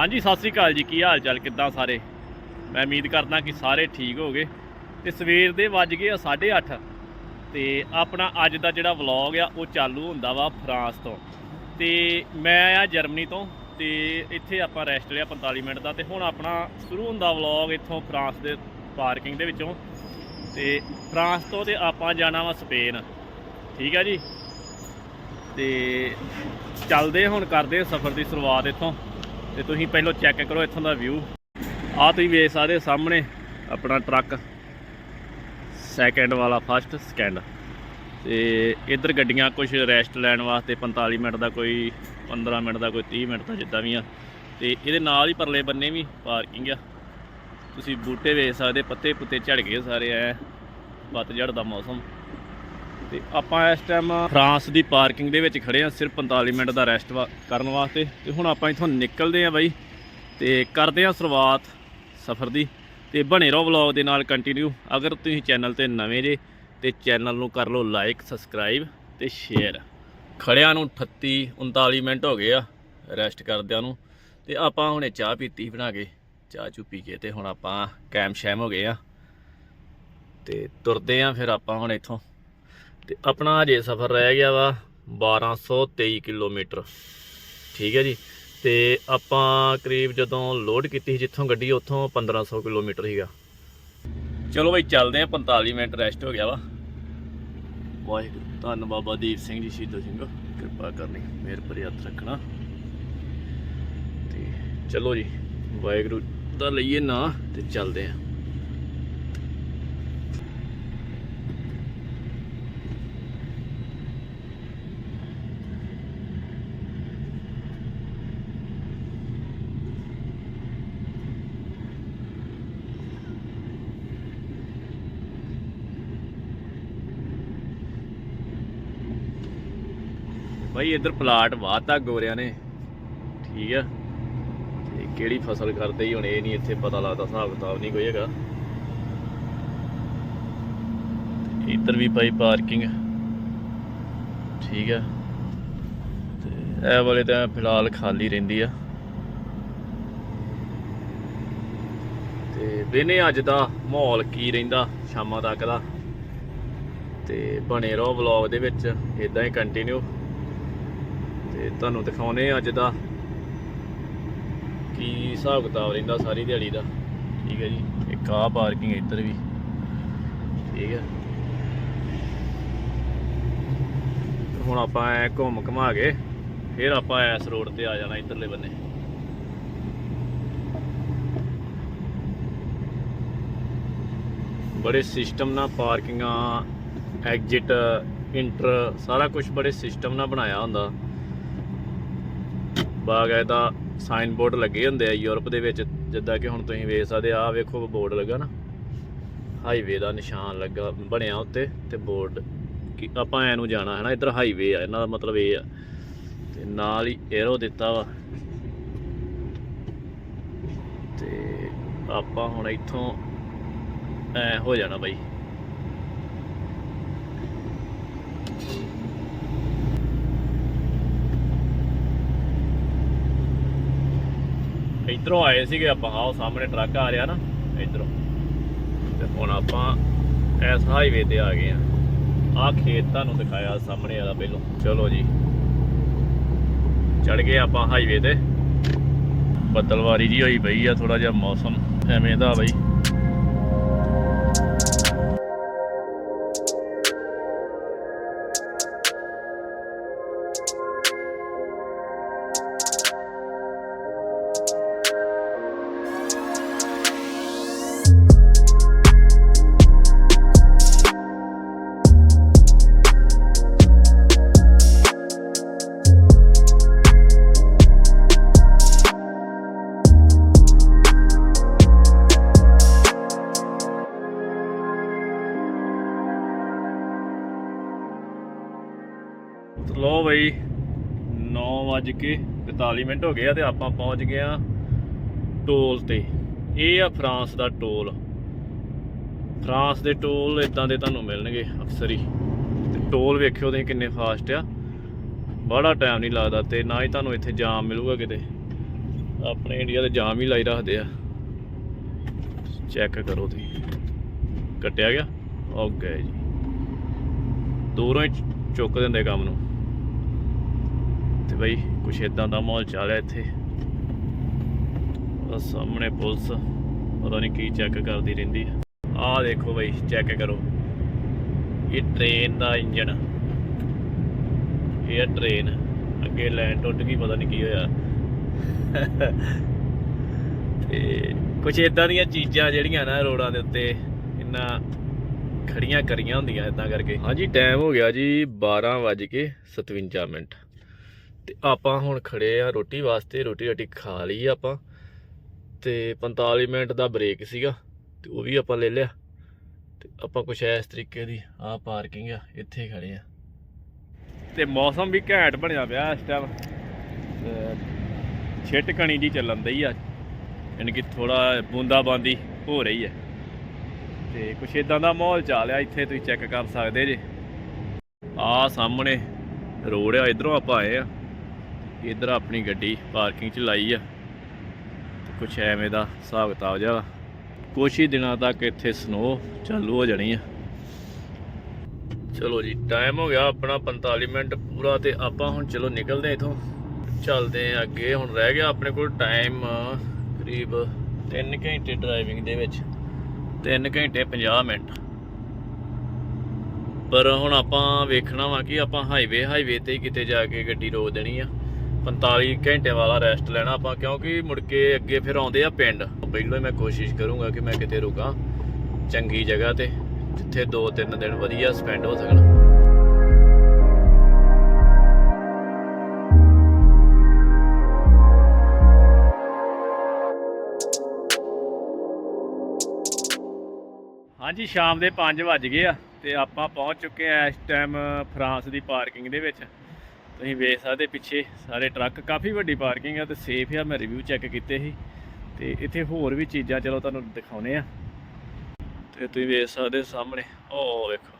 ਹਾਂਜੀ, ਸਤਿ ਸ੍ਰੀ ਅਕਾਲ ਜੀ। ਕੀ ਹਾਲ ਚਾਲ ਕਿੱਦਾਂ ਸਾਰੇ? ਮੈਂ ਉਮੀਦ ਕਰਦਾ ਕਿ ਸਾਰੇ ਠੀਕ ਹੋਗੇ। ਤੇ ਸਵੇਰ ਦੇ ਵੱਜ ਗਏ ਆ 8:30 ਤੇ ਆਪਣਾ ਅੱਜ ਦਾ ਜਿਹੜਾ ਵਲੌਗ ਆ, ਉਹ ਚਾਲੂ ਹੁੰਦਾ ਵਾ ਫਰਾਂਸ ਤੋਂ। ਤੇ ਮੈਂ ਆ ਜਰਮਨੀ ਤੋਂ, ਤੇ ਇੱਥੇ ਆਪਾਂ ਰੈਸਟ ਲਿਆ 45 ਮਿੰਟ ਦਾ। ਤੇ ਹੁਣ ਆਪਣਾ ਸ਼ੁਰੂ ਹੁੰਦਾ ਵਲੌਗ ਇੱਥੋਂ ਫਰਾਂਸ ਦੇ ਪਾਰਕਿੰਗ ਦੇ ਵਿੱਚੋਂ। ਤੇ ਫਰਾਂਸ ਤੋਂ ਤੇ ਆਪਾਂ ਜਾਣਾ ਵਾ ਸਪੇਨ। ਠੀਕ ਆ ਜੀ? ਤੇ ਚੱਲਦੇ ਹੁਣ, ਕਰਦੇ ਸਫ਼ਰ ਦੀ ਸ਼ੁਰੂਆਤ ਇੱਥੋਂ। ਤੇ ਤੁਸੀਂ ਪਹਿਲਾਂ ਚੈੱਕ ਕਰੋ ਇੱਥੋਂ ਦਾ ਵਿਊ ਆਹ ਤੁਸੀਂ ਵੇਖ ਸਕਦੇ ਸਾਹਮਣੇ ਆਪਣਾ ਟਰੱਕ ਸੈਕਿੰਡ ਵਾਲਾ ਫਸਟ ਸਕਿੰਡ ਤੇ ਇੱਧਰ ਗੱਡੀਆਂ ਕੁਝ ਰੈਸਟ ਲੈਣ ਵਾਸਤੇ 45 ਮਿੰਟ ਦਾ ਕੋਈ 15 ਮਿੰਟ ਦਾ ਕੋਈ 30 ਮਿੰਟ ਦਾ ਜਿੱਦਾਂ ਵੀ ਆ। ਤੇ ਇਹਦੇ ਨਾਲ ਹੀ ਪਰਲੇ ਬੰਨੇ ਵੀ ਪਾਰਕਿੰਗ ਆ। ਤੁਸੀਂ ਬੂਟੇ ਵੇਖ ਸਕਦੇ ਪੱਤੇ ਪੁੱਤੇ ਝੜ ਗਏ ਸਾਰੇ ਐ। ਪਤਝੜ ਦਾ ਮੌਸਮ। ਤੇ ਆਪਾਂ ਇਸ ਟਾਈਮ ਫਰਾਂਸ ਦੀ ਪਾਰਕਿੰਗ ਦੇ ਵਿੱਚ ਖੜੇ ਆ ਸਿਰਫ 45 ਮਿੰਟ ਦਾ ਰੈਸਟ ਕਰਨ ਵਾਸਤੇ। ਤੇ ਹੁਣ ਆਪਾਂ ਇੱਥੋਂ ਨਿਕਲਦੇ ਆ ਬਾਈ ਤੇ ਕਰਦੇ ਆ ਸ਼ੁਰੂਆਤ ਸਫ਼ਰ ਦੀ। ਤੇ ਬਣੇ ਰਹੋ ਵਲੌਗ ਦੇ ਨਾਲ ਕੰਟੀਨਿਊ ਅਗਰ ਤੁਸੀਂ ਚੈਨਲ ਤੇ ਨਵੇਂ ਜੇ, ਤੇ ਚੈਨਲ ਨੂੰ ਕਰ ਲਓ ਲਾਈਕ ਸਬਸਕ੍ਰਾਈਬ ਤੇ ਸ਼ੇਅਰ ਖੜਿਆਂ ਨੂੰ 38 39 ਮਿੰਟ ਹੋ ਗਏ ਆ ਰੈਸਟ ਕਰਦਿਆਂ ਨੂੰ। ਤੇ ਆਪਾਂ ਹੁਣੇ ਚਾਹ ਪੀਤੀ ਬਣਾ ਕੇ, ਚਾਹ ਚੂ ਪੀ ਕੇ ਤੇ ਹੁਣ ਆਪਾਂ ਕੈਮ ਸ਼ੈਮ ਹੋ ਗਏ ਆ। ਤੇ ਤੁਰਦੇ ਆ ਫਿਰ ਆਪਾਂ ਹੁਣ ਇੱਥੋਂ। ਤੇ ਆਪਣਾ ਅਜੇ ਸਫ਼ਰ ਰਹਿ ਗਿਆ ਵਾ 1223 ਕਿਲੋਮੀਟਰ। ਠੀਕ ਹੈ ਜੀ? ਤੇ ਆਪਾਂ ਕਰੀਬ ਜਦੋਂ ਲੋਡ ਕੀਤੀ ਸੀ ਜਿੱਥੋਂ ਗੱਡੀ, ਉੱਥੋਂ 1500 ਕਿਲੋਮੀਟਰ ਸੀਗਾ। ਚਲੋ ਬਈ, ਚੱਲਦੇ ਆ 45 ਮਿੰਟ ਰੈਸਟ ਹੋ ਗਿਆ ਵਾ। ਵਾਹਿਗੁਰੂ, ਧੰਨ ਬਾਬਾ ਦੀਪ ਸਿੰਘ ਜੀ, ਸ਼ਹੀਦੋ ਸਿੰਘ, ਕਿਰਪਾ ਕਰਨੀ, ਮੇਰ ਪਰ ਹੱਥ ਰੱਖਣਾ। ਤੇ ਚਲੋ ਜੀ, ਵਾਹਿਗੁਰੂ ਦਾ ਲਈਏ ਨਾ ਤੇ ਚੱਲਦੇ ਆ ਬਾਈ, ਇੱਧਰ ਪਲਾਟ ਵਾਹਤਾ ਗੋਰਿਆਂ ਨੇ। ਠੀਕ ਆ। ਤੇ ਕਿਹੜੀ ਫਸਲ ਕਰਦੇ ਹੀ ਹੁਣ, ਇਹ ਨਹੀਂ ਇੱਥੇ ਪਤਾ ਲੱਗਦਾ, ਹਿਸਾਬ ਕਿਤਾਬ ਨਹੀਂ ਕੋਈ ਹੈਗਾ। ਇੱਧਰ ਵੀ ਬਾਈ ਪਾਰਕਿੰਗ। ਠੀਕ ਆ। ਤੇ ਇਹ ਵਾਲੇ ਤਾਂ ਫਿਲਹਾਲ ਖਾਲੀ ਰਹਿੰਦੀ ਆ। ਤੇ ਵੇਨੇ ਅੱਜ ਦਾ ਮਾਹੌਲ ਕੀ ਰਹਿੰਦਾ ਸ਼ਾਮਾਂ ਤੱਕ ਦਾ? ਤੇ ਬਣੇ ਰਹੋ ਵਲੌਗ ਦੇ ਵਿੱਚ ਇਦਾਂ ਹੀ ਕੰਟੀਨਿਊ ਤੇ ਤੁਹਾਨੂੰ ਦਿਖਾਉਨੇ ਅੱਜ ਦਾ ਕੀ ਹਿਸਾਬ ਕਿਤਾਬ ਰਹਿੰਦਾ ਸਾਰੀ ਦਿਹਾੜੀ ਦਾ। ਠੀਕ ਹੈ ਜੀ। ਇੱਕ ਆ ਪਾਰਕਿੰਗ ਇੱਧਰ ਵੀ। ਠੀਕ ਹੈ। ਹੁਣ ਆਪਾਂ ਐ ਘੁੰਮ ਘਮਾ ਕੇ ਫਿਰ ਆਪਾਂ ਇਸ ਰੋਡ ਤੇ ਆ ਜਾਣਾ ਇੱਧਰਲੇ ਬੰਨੇ। ਬੜੇ ਸਿਸਟਮ ਨਾਲ ਪਾਰਕਿੰਗਾਂ ਐਗਜ਼ਿਟ ਇੰਟਰ ਸਾਰਾ ਕੁਝ ਬੜੇ ਸਿਸਟਮ ਨਾਲ ਬਣਾਇਆ ਹੁੰਦਾ। ਬਾਕਾਇਦਾ ਸਾਈਨ ਬੋਰਡ ਲੱਗੇ ਹੁੰਦੇ ਆ ਯੂਰਪ ਦੇ ਵਿੱਚ, ਜਿੱਦਾਂ ਕਿ ਹੁਣ ਤੁਸੀਂ ਵੇਖ ਸਕਦੇ ਆ, ਆਹ ਵੇਖੋ ਬੋਰਡ ਲੱਗਾ ਨਾ। ਹਾਈਵੇ ਦਾ ਨਿਸ਼ਾਨ ਲੱਗਾ, ਬਣਿਆ ਉੱਤੇ ਤੇ ਬੋਰਡ ਕਿ ਆਪਾਂ ਐ ਨੂੰ ਜਾਣਾ ਹੈ ਨਾ ਇੱਧਰ ਹਾਈਵੇ ਆ, ਇਹਨਾਂ ਦਾ ਮਤਲਬ ਇਹ ਆ। ਤੇ ਨਾਲ ਹੀ 에ਅਰੋ ਦਿੱਤਾ ਵਾ। ਤੇ ਆਪਾਂ ਹੁਣ ਇੱਥੋਂ ਐ ਹੋ ਜਾਣਾ ਬਾਈ। ਇਧਰੋਂ ਆਏ ਸੀਗੇ ਆਪਾਂ, ਆਹ ਸਾਹਮਣੇ ਟਰੱਕ ਆ ਰਿਹਾ ਨਾ, ਇਧਰੋਂ। ਤੇ ਹੁਣ ਆਪਾਂ ਇਸ ਹਾਈਵੇ ਤੇ ਆ ਗਏ ਆ। ਆਹ ਖੇਤ ਤੁਹਾਨੂੰ ਦਿਖਾਇਆ ਸਾਹਮਣੇ ਵਾਲਾ ਪਹਿਲੋਂ। ਚਲੋ ਜੀ। ਚੜ ਗਏ ਆਪਾਂ ਹਾਈਵੇ ਤੇ। ਬੱਦਲਵਾਰੀ ਜੀ ਹੋਈ ਪਈ ਆ ਥੋੜਾ ਜਿਹਾ ਮੌਸਮ ਐਵੇਂ ਦਾ ਬਈ। 9:45 ਮਿੰਟ ਹੋ ਗਏ ਆ ਤੇ ਆਪਾਂ ਪਹੁੰਚ ਗਏ ਆ ਟੋਲ ਤੇ। ਇਹ ਆ ਫਰਾਂਸ ਦਾ ਟੋਲ। ਫਰਾਂਸ ਦੇ ਟੋਲ ਇਦਾਂ ਦੇ ਤੁਹਾਨੂੰ ਮਿਲਣਗੇ ਅਕਸਰ ਹੀ। ਤੇ ਟੋਲ ਵੇਖਿਓ ਤੁਸੀਂ ਕਿੰਨੇ ਫਾਸਟ ਆ। ਬੜਾ ਟਾਈਮ ਨਹੀਂ ਲੱਗਦਾ ਤੇ ਨਾ ਹੀ ਤੁਹਾਨੂੰ ਇੱਥੇ ਜਾਮ ਮਿਲੂਗਾ ਕਿਤੇ। ਆਪਣੇ ਇੰਡੀਆ ਦੇ ਜਾਮ ਹੀ ਲਾਈ ਰੱਖਦੇ ਆ। ਚੈੱਕ ਕਰੋ ਤੁਸੀਂ। ਕੱਟਿਆ ਗਿਆ? ਓਕੇ ਜੀ। ਦੂਰੋਂ ਹੀ ਚੁੱਕ ਦਿੰਦੇ ਕੰਮ ਨੂੰ। ਤੇ ਬਈ ਕੁਛ ਇਦਾਂ ਦਾ ਮਾਹੌਲ ਚੱਲ ਰਿਹਾ ਇੱਥੇ। ਉਹ ਸਾਹਮਣੇ ਪੁਲਿਸ, ਪਤਾ ਨਹੀਂ ਕੀ ਚੈੱਕ ਕਰਦੀ ਰਹਿੰਦੀ ਆ। ਆਹ ਦੇਖੋ ਬਈ ਚੈੱਕ ਕਰੋ। ਇਹ ਟ੍ਰੇਨ ਦਾ ਇੰਜਣ ਇਹ ਟ੍ਰੇਨ ਅੱਗੇ ਲਾਈਨ ਟੁੱਟ ਗਈ, ਪਤਾ ਨਹੀਂ ਕੀ ਹੋਇਆ। ਤੇ ਕੁਝ ਇਦਾਂ ਦੀਆਂ ਚੀਜ਼ਾਂ ਜਿਹੜੀਆਂ ਨਾ ਰੋਡਾਂ ਦੇ ਉੱਤੇ ਇੰਨਾ ਖੜੀਆਂ ਕਰੀਆਂ ਹੁੰਦੀਆਂ ਇਦਾਂ ਕਰਕੇ। ਹਾਂਜੀ ਟਾਈਮ ਹੋ ਗਿਆ ਜੀ 12 ਵੱਜ ਕੇ 57 ਮਿੰਟ। ਤੇ ਆਪਾਂ ਹੁਣ ਖੜੇ ਆ ਰੋਟੀ ਵਾਸਤੇ, ਰੋਟੀ ਰੋਟੀ ਖਾ ਲਈ ਆਪਾਂ। ਤੇ 45 ਮਿੰਟ ਦਾ ਬ੍ਰੇਕ ਸੀਗਾ, ਤੇ ਉਹ ਵੀ ਆਪਾਂ ਲੈ ਲਿਆ। ਤੇ ਆਪਾਂ ਕੁਛ ਇਸ ਤਰੀਕੇ ਦੀ ਆ ਪਾਰਕਿੰਗ ਆ, ਇੱਥੇ ਖੜੇ ਆ। ਤੇ ਮੌਸਮ ਵੀ ਘੈਂਟ ਬਣਿਆ ਪਿਆ ਇਸ ਟਾਈਮ ਛਿੱਟ ਕਣੀ ਜੀ ਚੱਲਣ ਦਈ ਆ। ਯਾਨੀ ਕਿ ਥੋੜਾ ਬੂੰਦਾ ਬਾਂਦੀ ਹੋ ਰਹੀ ਹੈ। ਤੇ ਕੁਛ ਇਦਾਂ ਦਾ ਮਾਹੌਲ ਚੱਲ ਰਿਹਾ ਇੱਥੇ ਤੁਸੀਂ ਚੈੱਕ ਕਰ ਸਕਦੇ ਜੇ। ਆ ਸਾਹਮਣੇ ਰੋਡ ਆ, ਇਧਰੋਂ ਆਪਾਂ ਆਏ ਆ। ਇਧਰ ਆਪਣੀ ਗੱਡੀ ਪਾਰਕਿੰਗ 'ਚ ਲਾਈ ਆ। ਤੇ ਕੁਛ ਐਵੇਂ ਦਾ ਹਿਸਾਬ ਕਿਤਾਬ ਜਿਹਾ ਕੁਛ ਹੀ ਦਿਨਾਂ ਤੱਕ ਇੱਥੇ ਸਨੋ ਚਾਲੂ ਹੋ ਜਾਣੀ ਆ। ਚਲੋ ਜੀ ਟਾਈਮ ਹੋ ਗਿਆ ਆਪਣਾ 45 ਮਿੰਟ ਪੂਰਾ ਤੇ ਆਪਾਂ ਹੁਣ ਚਲੋ ਨਿਕਲਦੇ ਹਾਂ ਇਥੋਂ। ਚੱਲਦੇ ਹਾਂ ਅੱਗੇ, ਹੁਣ ਰਹਿ ਗਿਆ ਆਪਣੇ ਕੋਲ ਟਾਈਮ ਕਰੀਬ 3 ਘੰਟੇ ਡਰਾਈਵਿੰਗ ਦੇ ਵਿੱਚ। 3 ਘੰਟੇ 50 ਮਿੰਟ। ਪਰ ਹੁਣ ਆਪਾਂ ਵੇਖਣਾ ਵਾ ਕਿ ਆਪਾਂ ਹਾਈਵੇ ਹਾਈਵੇ ਤੇ ਹੀ ਕਿਤੇ ਜਾ ਕੇ ਗੱਡੀ ਰੋਕ ਦੇਣੀ ਆ। 45 ਘੰਟੇ ਵਾਲਾ ਰੈਸਟ ਲੈਣਾ ਆਪਾਂ, ਕਿਉਂਕਿ ਮੁੜ ਕੇ ਅੱਗੇ ਫਿਰ ਆਉਂਦੇ ਆ ਪਿੰਡ। ਪਹਿਲਾਂ ਮੈਂ ਕੋਸ਼ਿਸ਼ ਕਰੂੰਗਾ ਕਿ ਮੈਂ ਕਿਤੇ ਰੁਕਾਂ, ਚੰਗੀ ਜਗ੍ਹਾ ਤੇ, ਜਿੱਥੇ 2-3 ਦਿਨ ਵਧੀਆ ਸਪੈਂਡ ਹੋ ਸਕਣ। ਹਾਂਜੀ, ਸ਼ਾਮ ਦੇ 5 ਵੱਜ ਗਏ ਆ ਤੇ ਆਪਾਂ ਪਹੁੰਚ ਚੁੱਕੇ ਆ ਇਸ ਟਾਈਮ ਫਰਾਂਸ ਦੀ ਪਾਰਕਿੰਗ ਦੇ ਵਿੱਚ। ਤੁਸੀਂ ਵੇਖ ਸਕਦੇ ਪਿੱਛੇ ਸਾਰੇ ਟਰੱਕ, ਕਾਫੀ ਵੱਡੀ ਪਾਰਕਿੰਗ ਆ ਤੇ ਸੇਫ ਆ, ਮੈਂ ਰਿਵਿਊ ਚੈੱਕ ਕੀਤੇ ਸੀ। ਤੇ ਇੱਥੇ ਹੋਰ ਵੀ ਚੀਜ਼ਾਂ, ਚਲੋ ਤੁਹਾਨੂੰ ਦਿਖਾਉਨੇ ਆ। ਤੇ ਤੁਸੀਂ ਵੇਖ ਸਕਦੇ ਸਾਹਮਣੇ, ਉਹ ਵੇਖੋ।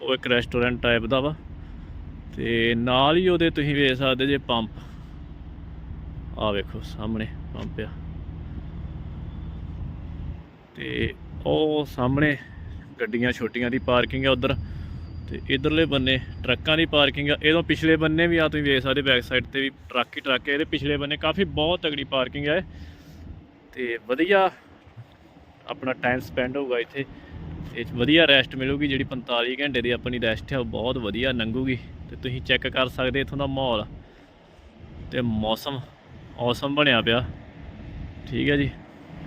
ਉਹ ਇੱਕ ਰੈਸਟੋਰੈਂਟ ਟਾਈਪ ਦਾ ਵਾ। ਤੇ ਨਾਲ ਹੀ ਉਹਦੇ ਤੁਸੀਂ ਵੇਖ ਸਕਦੇ ਜੇ ਪੰਪ ਆ ਵੇਖੋ, ਸਾਹਮਣੇ ਪੰਪ ਆ। ਤੇ ਉਹ ਸਾਹਮਣੇ ਗੱਡੀਆਂ ਛੋਟੀਆਂ ਦੀ ਪਾਰਕਿੰਗ ਆ ਉਧਰ। ਤੇ ਇਧਰਲੇ ਬੰਨੇ ਟਰੱਕਾਂ ਦੀ ਪਾਰਕਿੰਗ ਆ। ਇਹਦੋਂ ਪਿਛਲੇ ਬੰਨੇ ਵੀ ਆ, ਤੁਸੀਂ ਵੇਖ ਸਕਦੇ ਬੈਕ ਸਾਈਡ ਤੇ ਵੀ ਟਰੱਕ ਹੀ ਟਰੱਕ ਹੈ ਇਹਦੇ ਪਿਛਲੇ ਬੰਨੇ ਕਾਫੀ ਬਹੁਤ ਤਗੜੀ ਪਾਰਕਿੰਗ ਹੈ ਤੇ ਵਧੀਆ ਆਪਣਾ ਟਾਈਮ ਸਪੈਂਡ ਹੋਊਗਾ ਇੱਥੇ। ਇਹ ਵਧੀਆ ਰੈਸਟ ਮਿਲੂਗੀ, ਜਿਹੜੀ 45 ਘੰਟੇ ਦੀ ਆਪਣੀ ਰੈਸਟ ਹੈ ਉਹ ਬਹੁਤ ਵਧੀਆ ਲੰਘੂਗੀ। ਤੇ ਤੁਸੀਂ ਚੈੱਕ ਕਰ ਸਕਦੇ ਇੱਥੋਂ ਦਾ ਮਾਹੌਲ। ਤੇ ਮੌਸਮ ਔਸਮ ਬਣਿਆ ਪਿਆ। ਠੀਕ ਹੈ ਜੀ।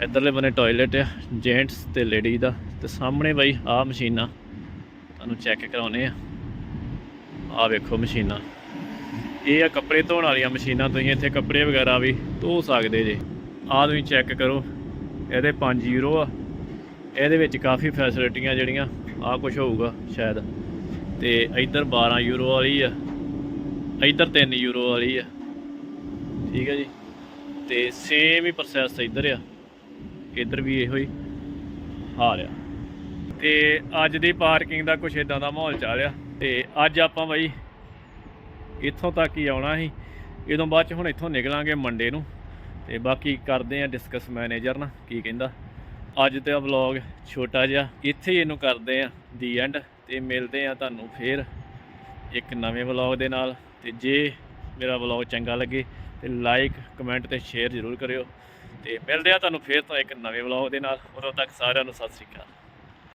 ਇਧਰਲੇ ਬੰਨੇ ਟਾਇਲਟ ਆ ਜੈਂਟਸ ਤੇ ਲੇਡੀਜ਼ ਦਾ। ਤੇ ਸਾਹਮਣੇ ਬਾਈ ਆਹ ਮਸ਼ੀਨਾਂ। ਤੁਹਾਨੂੰ ਚੈੱਕ ਕਰਾਉਨੇ ਆ। ਆਹ ਵੇਖੋ ਮਸ਼ੀਨਾਂ। ਇਹ ਆ ਕੱਪੜੇ ਧੋਣ ਵਾਲੀਆਂ ਮਸ਼ੀਨਾਂ, ਤੁਸੀਂ ਇੱਥੇ ਕੱਪੜੇ ਵਗੈਰਾ ਵੀ ਧੋ ਸਕਦੇ ਜੇ। ਆਹ ਤੁਸੀਂ ਚੈੱਕ ਕਰੋ, ਇਹਦੇ 5 ਯੂਰੋ ਆ। ਇਹਦੇ ਵਿੱਚ ਕਾਫੀ ਫੈਸਿਲਿਟੀਆਂ ਜਿਹੜੀਆਂ, ਆਹ ਕੁਝ ਹੋਊਗਾ ਸ਼ਾਇਦ। ਤੇ ਇੱਧਰ 12 ਯੂਰੋ ਵਾਲੀ ਆ। ਇੱਧਰ 3 ਯੂਰੋ ਵਾਲੀ ਆ। ਠੀਕ ਹੈ ਜੀ। ਤੇ ਸੇਮ ਹੀ ਪ੍ਰੋਸੈਸ ਇੱਧਰ ਆ। ਇੱਧਰ ਵੀ ਇਹੋ ਹੀ ਹਾਲ ਆ। ਤੇ ਅੱਜ ਦੀ ਪਾਰਕਿੰਗ ਦਾ ਕੁਛ ਇਦਾਂ ਦਾ ਮਾਹੌਲ ਚੱਲ ਰਿਹਾ। ਤੇ ਅੱਜ ਆਪਾਂ ਬਾਈ ਇੱਥੋਂ ਤੱਕ ਹੀ ਆਉਣਾ ਸੀ। ਇਦੋਂ ਬਾਅਦ ਚ ਹੁਣ ਇੱਥੋਂ ਨਿਕਲਾਂਗੇ ਮੰਡੇ ਨੂੰ। ਤੇ ਬਾਕੀ ਕਰਦੇ ਆ ਡਿਸਕਸ ਮੈਨੇਜਰ ਨਾਲ, ਕੀ ਕਹਿੰਦਾ। ਅੱਜ ਦਾ ਵਲੌਗ ਛੋਟਾ ਜਿਹਾ, ਇੱਥੇ ਹੀ ਇਹਨੂੰ ਕਰਦੇ ਆ ਦੀ ਐਂਡ ਤੇ ਮਿਲਦੇ ਆ ਤੁਹਾਨੂੰ ਫੇਰ ਇੱਕ ਨਵੇਂ ਵਲੌਗ ਦੇ ਨਾਲ। ਤੇ ਜੇ ਮੇਰਾ ਵਲੌਗ ਚੰਗਾ ਲੱਗੇ ਤੇ ਲਾਈਕ ਕਮੈਂਟ ਤੇ ਸ਼ੇਅਰ ਜ਼ਰੂਰ ਕਰਿਓ। ਤੇ ਮਿਲਦੇ ਆ ਤੁਹਾਨੂੰ ਫੇਰ ਤੋਂ ਇੱਕ ਨਵੇਂ ਵਲੌਗ ਦੇ ਨਾਲ। ਉਦੋਂ ਤੱਕ ਸਾਰਿਆਂ ਨੂੰ ਸਤਿ ਸ਼੍ਰੀ ਅਕਾਲ।